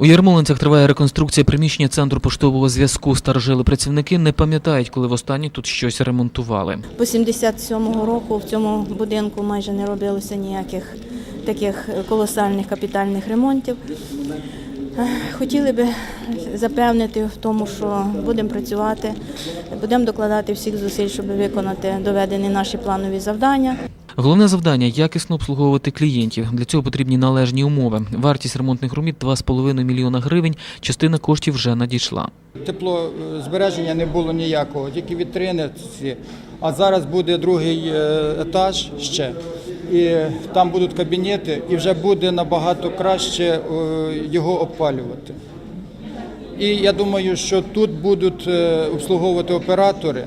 У Ярмолинцях триває реконструкція приміщення центру поштового зв'язку. Старожили працівники не пам'ятають, коли востаннє тут щось ремонтували. По 77-го року в цьому будинку майже не робилося ніяких таких колосальних капітальних ремонтів. Хотіли би запевнити в тому, що будемо працювати, будемо докладати всіх зусиль, щоб виконати доведені наші планові завдання. Головне завдання якісно обслуговувати клієнтів. Для цього потрібні належні умови. Вартість ремонтних робіт 2,5 мільйона гривень. Частина коштів вже надійшла. Теплозбереження не було ніякого, тільки вітрини. А зараз буде другий е, етаж ще. І там будуть кабінети, і вже буде набагато краще е, його опалювати. І я думаю, що тут будуть е, обслуговувати оператори,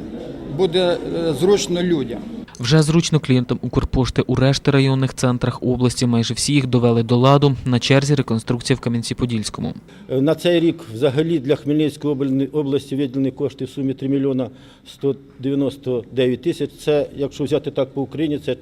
буде зручно людям. Вже зручно клієнтам Укрпошти у решти районних центрах області. Майже всі їх довели до ладу. На черзі реконструкція в Кам'янці-Подільському. Е, На цей рік взагалі для Хмельницької обл- області виділені кошти в сумі 3 мільйона 199 тисяч. Це, якщо взяти так по Україні, це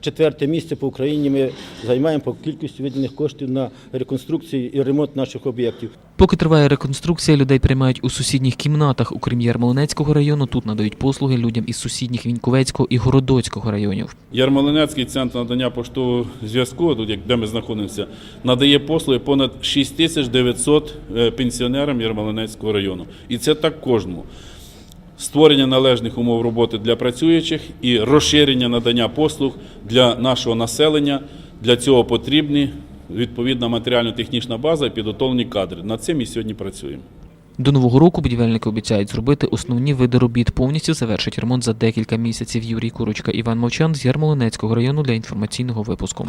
четверте місце по Україні ми займаємо по кількості виділених коштів на реконструкцію і ремонт наших об'єктів. Поки триває реконструкція, людей приймають у сусідніх кімнатах. Окрім Ярмолинецького району, тут надають послуги людям із сусідніх Віньковецького і Городоцького районів. Ярмолинецький центр надання поштового зв'язку, тут як де ми знаходимося, надає послуги понад 6900 е, пенсіонерам Ярмолинецького району. І це так кожному. Створення належних умов роботи для працюючих і розширення надання послуг для нашого населення. Для цього потрібні відповідна матеріально-технічна база і підготовлені кадри. Над цим і сьогодні працюємо. До нового року будівельники обіцяють зробити основні види робіт. Повністю завершить ремонт за декілька місяців. Юрій Курочка, Іван Мовчан з Ярмолинецького району для інформаційного випуску.